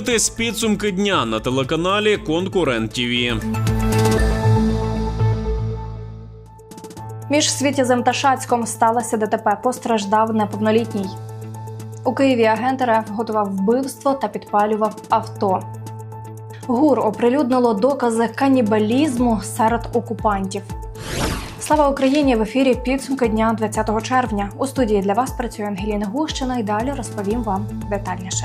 Дивитесь підсумки дня на телеканалі Конкурент ТІВІ. Між Світязем та Шацьком сталося ДТП. Постраждав неповнолітній. У Києві агент РФ готував вбивство та підпалював авто. ГУР оприлюднило докази канібалізму серед окупантів. Слава Україні! В ефірі підсумки дня 20 червня. У студії для вас працює Ангеліна Гущина і далі розповім вам детальніше.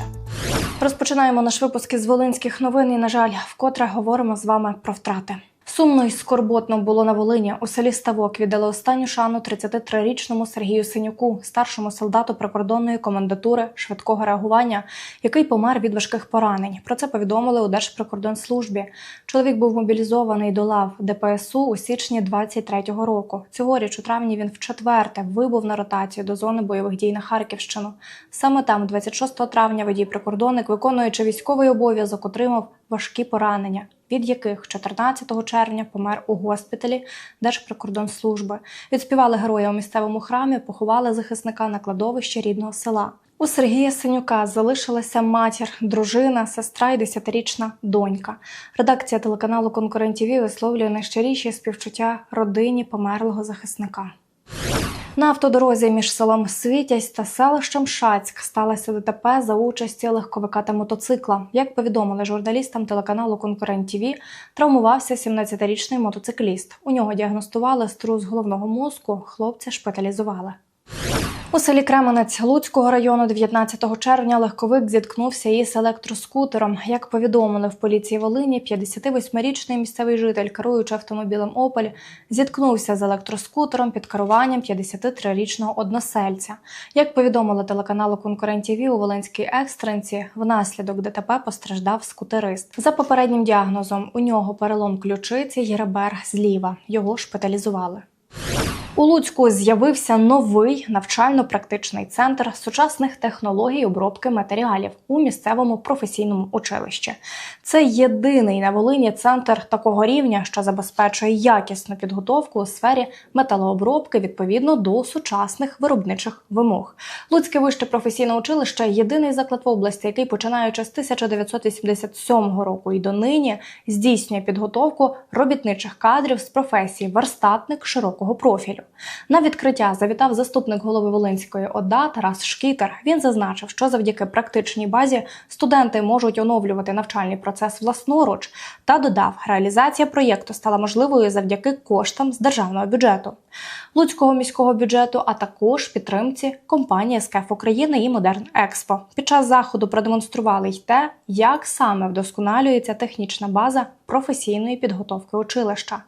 Розпочинаємо наш випуск із Волинських новин. І, на жаль, вкотре говоримо з вами про втрати. Сумно і скорботно було на Волині. У селі Ставок віддали останню шану 33-річному Сергію Синюку, старшому солдату прикордонної комендатури швидкого реагування, який помер від важких поранень. Про це повідомили у Держприкордонслужбі. Чоловік був мобілізований до лав ДПСУ у січні 23-го року. Цьогоріч у травні він вчетверте вибув на ротацію до зони бойових дій на Харківщину. Саме там, 26 травня, водій-прикордонник, виконуючи військовий обов'язок, отримав важкі поранення, від яких 14 червня помер у госпіталі Держприкордонслужби. Відспівали героя у місцевому храмі, поховали захисника на кладовищі рідного села. У Сергія Синюка залишилася матір, дружина, сестра і десятирічна донька. Редакція телеканалу Конкурент ТІВІ висловлює найщиріші співчуття родині померлого захисника. На автодорозі між селом Світязь та селищем Шацьк сталося ДТП за участі легковика та мотоцикла. Як повідомили журналістам телеканалу Конкурент ТІВІ, травмувався 17-річний мотоцикліст. У нього діагностували струс головного мозку. Хлопця шпиталізували. У селі Кременець Луцького району 19 червня легковик зіткнувся із електроскутером. Як повідомили в поліції Волині, 58-річний місцевий житель, керуючи автомобілем Опель, зіткнувся з електроскутером під керуванням 53-річного односельця. Як повідомили телеканалу Конкурент ТІВІ у Волинській екстренці, внаслідок ДТП постраждав скутерист. За попереднім діагнозом у нього перелом ключиці й ребер зліва. Його шпиталізували. У Луцьку з'явився новий навчально-практичний центр сучасних технологій обробки матеріалів у місцевому професійному училищі. Це єдиний на Волині центр такого рівня, що забезпечує якісну підготовку у сфері металообробки відповідно до сучасних виробничих вимог. Луцьке вище професійне училище єдиний заклад в області, який починаючи з 1987 року і донині здійснює підготовку робітничих кадрів з професії верстатник широкого профілю. На відкриття завітав заступник голови Волинської ОДА Тарас Шкітер. Він зазначив, що завдяки практичній базі студенти можуть оновлювати навчальний процес власноруч та додав, реалізація проєкту стала можливою завдяки коштам з державного бюджету, Луцького міського бюджету, а також підтримці компанії СКЕФ України і Модерн Експо. Під час заходу продемонстрували й те, як саме вдосконалюється технічна база професійної підготовки училища.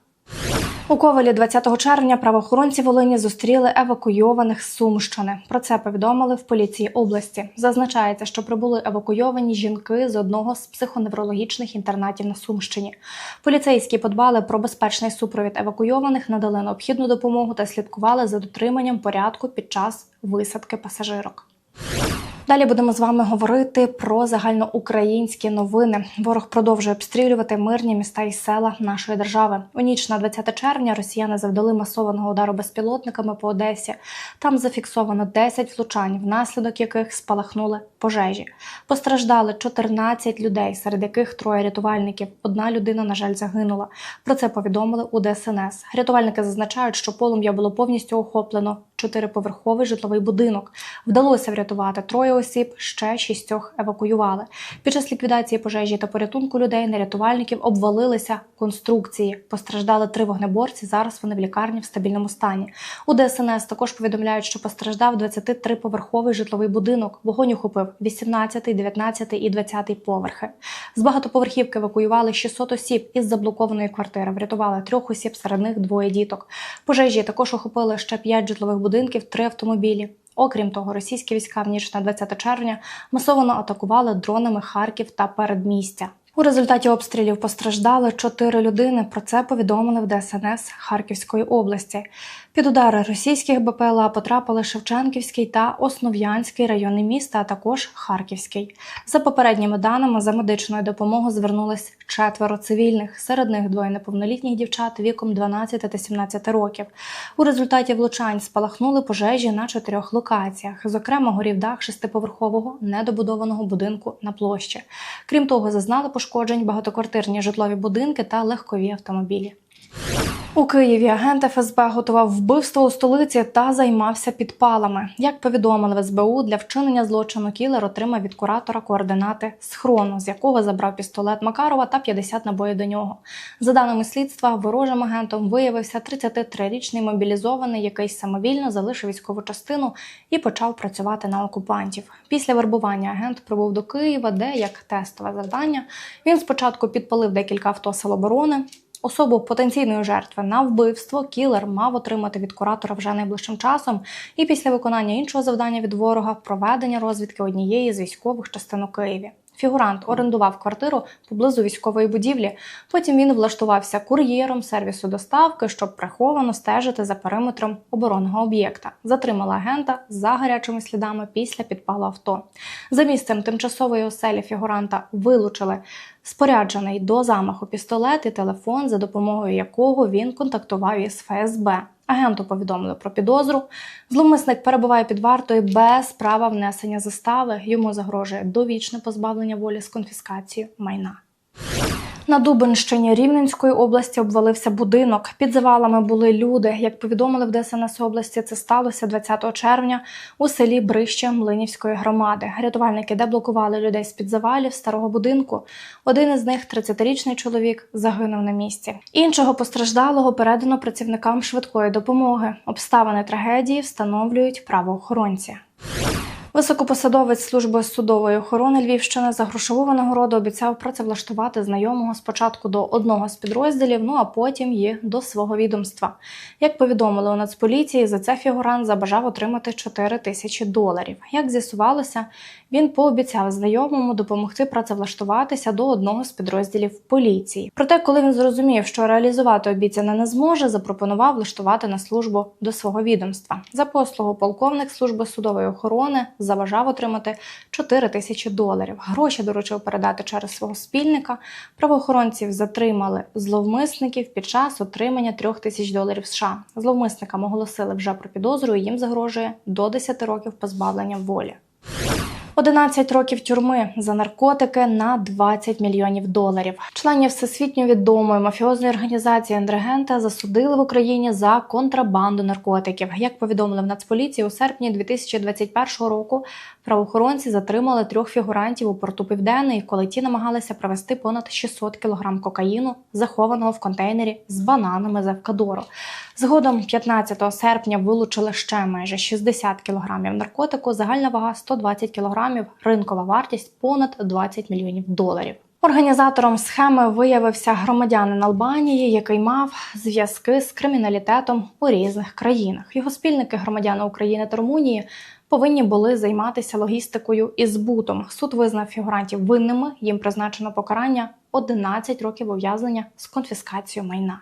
У Ковалі 20 червня правоохоронці Волині зустріли евакуйованих з Сумщини. Про це повідомили в поліції області. Зазначається, що прибули евакуйовані жінки з одного з психоневрологічних інтернатів на Сумщині. Поліцейські подбали про безпечний супровід евакуйованих, надали необхідну допомогу та слідкували за дотриманням порядку під час висадки пасажирок. Далі будемо з вами говорити про загальноукраїнські новини. Ворог продовжує обстрілювати мирні міста і села нашої держави. У ніч на 20 червня росіяни завдали масованого удару безпілотниками по Одесі. Там зафіксовано 10 влучань, внаслідок яких спалахнули пожежі. Постраждали 14 людей, серед яких троє рятувальників. Одна людина, на жаль, загинула. Про це повідомили у ДСНС. Рятувальники зазначають, що полум'я було повністю охоплено чотириповерховий житловий будинок. Вдалося врятувати троє осіб, ще шістьох евакуювали. Під час ліквідації пожежі та порятунку людей на рятувальників обвалилися конструкції. Постраждали три вогнеборці. Зараз вони в лікарні в стабільному стані. У ДСНС також повідомляють, що постраждав 23-поверховий житловий будинок. Вогонь охопив 18, 19 і 20 поверхи. З багатоповерхівки евакуювали 600 осіб із заблокованої квартири. Врятували трьох осіб, серед них двоє діток. Пожежі також охопили ще 5 житлових будинків, три автомобілі. Окрім того, російські війська в ніч на 20 червня масово атакували дронами Харків та передмістя. У результаті обстрілів постраждали чотири людини. Про це повідомили в ДСНС Харківської області. Під удари російських БПЛА потрапили Шевченківський та Основ'янський райони міста, а також Харківський. За попередніми даними, за медичною допомогою звернулись четверо цивільних. Серед них двоє неповнолітніх дівчат віком 12 та 17 років. У результаті влучань спалахнули пожежі на чотирьох локаціях. Зокрема, горів дах шестиповерхового недобудованого будинку на площі. Крім того, зазнали пошкоджень багатоквартирні житлові будинки та легкові автомобілі. У Києві агент ФСБ готував вбивство у столиці та займався підпалами. Як повідомили в СБУ, для вчинення злочину кілер отримав від куратора координати схрону, з якого забрав пістолет Макарова та 50 набоїв до нього. За даними слідства, ворожим агентом виявився 33-річний мобілізований, який самовільно залишив військову частину і почав працювати на окупантів. Після вербування агент прибув до Києва, де як тестове завдання він спочатку підпалив декілька авто Сил оборони. Особу потенційної жертви на вбивство кілер мав отримати від куратора вже найближчим часом, і після виконання іншого завдання від ворога проведення розвідки однієї з військових частин у Києві. Фігурант орендував квартиру поблизу військової будівлі. Потім він влаштувався кур'єром сервісу доставки, щоб приховано стежити за периметром оборонного об'єкта. Затримала агента за гарячими слідами після підпалу авто. За місцем тимчасової оселі фігуранта вилучили споряджений до замаху пістолет і телефон, за допомогою якого він контактував із ФСБ. Агенту повідомили про підозру. Зловмисник перебуває під вартою без права внесення застави. Йому загрожує довічне позбавлення волі з конфіскацією майна. На Дубенщині Рівненської області обвалився будинок. Під завалами були люди. Як повідомили в ДСНС області, це сталося 20 червня у селі Брище Млинівської громади. Рятувальники деблокували людей з під завалів старого будинку. Один із них, 30-річний чоловік, загинув на місці. Іншого постраждалого передано працівникам швидкої допомоги. Обставини трагедії встановлюють правоохоронці. Високопосадовець служби судової охорони Львівщини за грошову винагороду обіцяв працевлаштувати знайомого спочатку до одного з підрозділів, ну а потім і до свого відомства. Як повідомили у Нацполіції, за це фігурант забажав отримати 4 тисячі доларів. Як з'ясувалося, він пообіцяв знайомому допомогти працевлаштуватися до одного з підрозділів поліції. Проте, коли він зрозумів, що реалізувати обіцяне не зможе, запропонував влаштувати на службу до свого відомства. За послугу полковник служби судової охорони заважав отримати 4 тисячі доларів. Гроші доручив передати через свого спільника. Правоохоронців затримали зловмисників під час отримання 3 тисяч доларів США. Зловмисникам оголосили вже про підозру. і Їм загрожує до 10 років позбавлення волі. 11 років тюрми за наркотики на 20 мільйонів доларів. Членів всесвітньо відомої мафіозної організації Андрегента засудили в Україні за контрабанду наркотиків. Як повідомили в Нацполіції, у серпні 2021 року правоохоронці затримали трьох фігурантів у порту Південний, коли ті намагалися провести понад 600 кг кокаїну, захованого в контейнері з бананами з Евкадору. Згодом 15 серпня вилучили ще майже 60 кг наркотику. Загальна вага 120 кг, ринкова вартість понад 20 мільйонів доларів. Організатором схеми виявився громадянин Албанії, який мав зв'язки з криміналітетом у різних країнах. Його спільники, громадяни України та Румунії, повинні були займатися логістикою і збутом. Суд визнав фігурантів винними. Їм призначено покарання 11 років ув'язнення з конфіскацією майна.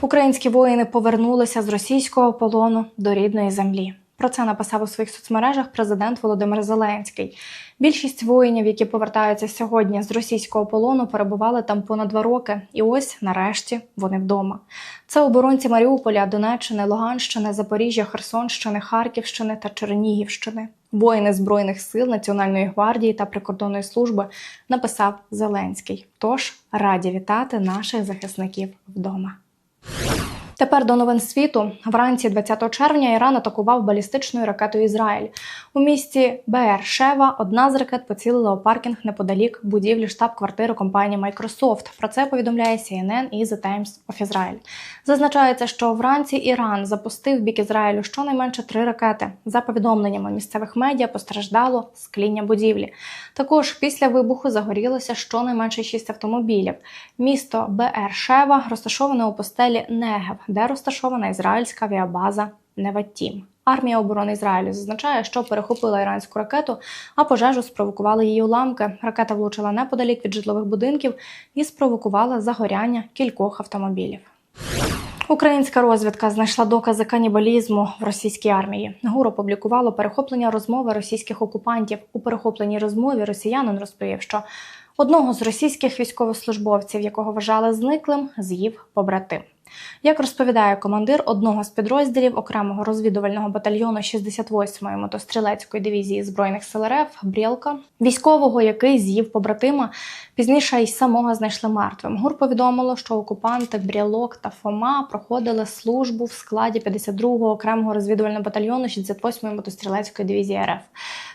Українські воїни повернулися з російського полону до рідної землі. Про це написав у своїх соцмережах президент Володимир Зеленський. Більшість воїнів, які повертаються сьогодні з російського полону, перебували там понад два роки, і ось нарешті вони вдома. Це оборонці Маріуполя, Донеччини, Луганщини, Запоріжжя, Херсонщини, Харківщини та Чернігівщини. Воїни збройних сил Національної гвардії та прикордонної служби написав Зеленський. Тож раді вітати наших захисників вдома. Тепер до новин світу. Вранці 20 червня Іран атакував балістичною ракетою Ізраїль. У місті Беер-Шева одна з ракет поцілила у паркінг неподалік будівлі штаб-квартири компанії Microsoft. Про це повідомляє CNN і The Times of Israel. Зазначається, що вранці Іран запустив бік Ізраїлю щонайменше три ракети. За повідомленнями місцевих медіа постраждало скління будівлі. Також після вибуху загорілося щонайменше шість автомобілів. Місто Беер-Шева розташоване у постелі Негев, де розташована ізраїльська авіабаза Неватім. Армія оборони Ізраїлю зазначає, що перехопила іранську ракету, а пожежу спровокували її уламки. Ракета влучила неподалік від житлових будинків і спровокувала загоряння кількох автомобілів. Українська розвідка знайшла докази канібалізму в російській армії. ГУР опублікувало перехоплення розмови російських окупантів. У перехопленій розмові росіянин розповів, що одного з російських військовослужбовців, якого вважали зниклим, з'їв побратим. Як розповідає командир одного з підрозділів окремого розвідувального батальйону 68-ї мотострілецької дивізії збройних сил РФ Брєлка, військового, який з'їв побратима, пізніше й самого знайшли мертвим. ГУР повідомило, що окупанти Брєлок та Фома проходили службу в складі 52-го окремого розвідувального батальйону 68-ї мотострілецької дивізії РФ.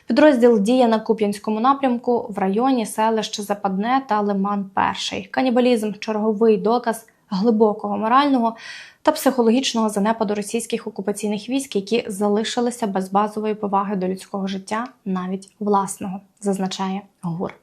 Підрозділ діє на Куп'янському напрямку в районі селища Западне та Лиман Перший. Канібалізм черговий доказ глибокого морального та психологічного занепаду російських окупаційних військ, які залишилися без базової поваги до людського життя, навіть власного, зазначає ГУР.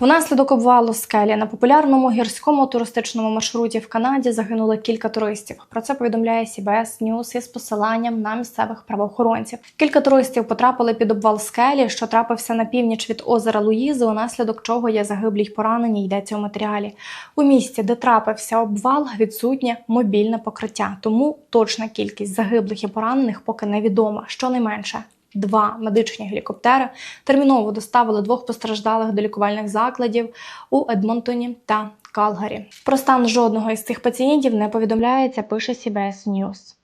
Внаслідок обвалу скелі на популярному гірському туристичному маршруті в Канаді загинули кілька туристів. Про це повідомляє CBS News із посиланням на місцевих правоохоронців. Кілька туристів потрапили під обвал скелі, що трапився на північ від озера Луїзи, унаслідок чого є загиблі й поранені. Йдеться у матеріалі. У місті, де трапився обвал, відсутнє мобільне покриття, тому точна кількість загиблих і поранених поки невідома. Щонайменше Два медичні гелікоптери терміново доставили двох постраждалих до лікувальних закладів у Едмонтоні та Калгарі. Про стан жодного із цих пацієнтів не повідомляється, пише CBS News.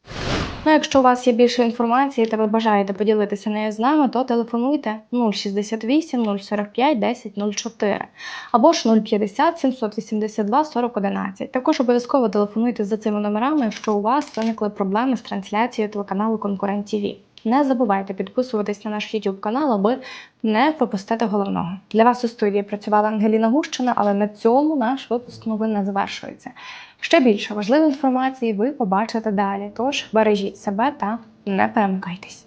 Ну, якщо у вас є більше інформації та ви бажаєте поділитися нею з нами, то телефонуйте 068 045 10 04 або ж 050 782 40 11. Також обов'язково телефонуйте за цими номерами, якщо у вас виникли проблеми з трансляцією телеканалу Конкурент ТВ. Не забувайте підписуватись на наш YouTube канал, аби не пропустити головного. Для вас у студії працювала Ангеліна Гущина, але на цьому наш випуск новин не завершується. Ще більше важливої інформації ви побачите далі. Тож бережіть себе та не перемикайтесь.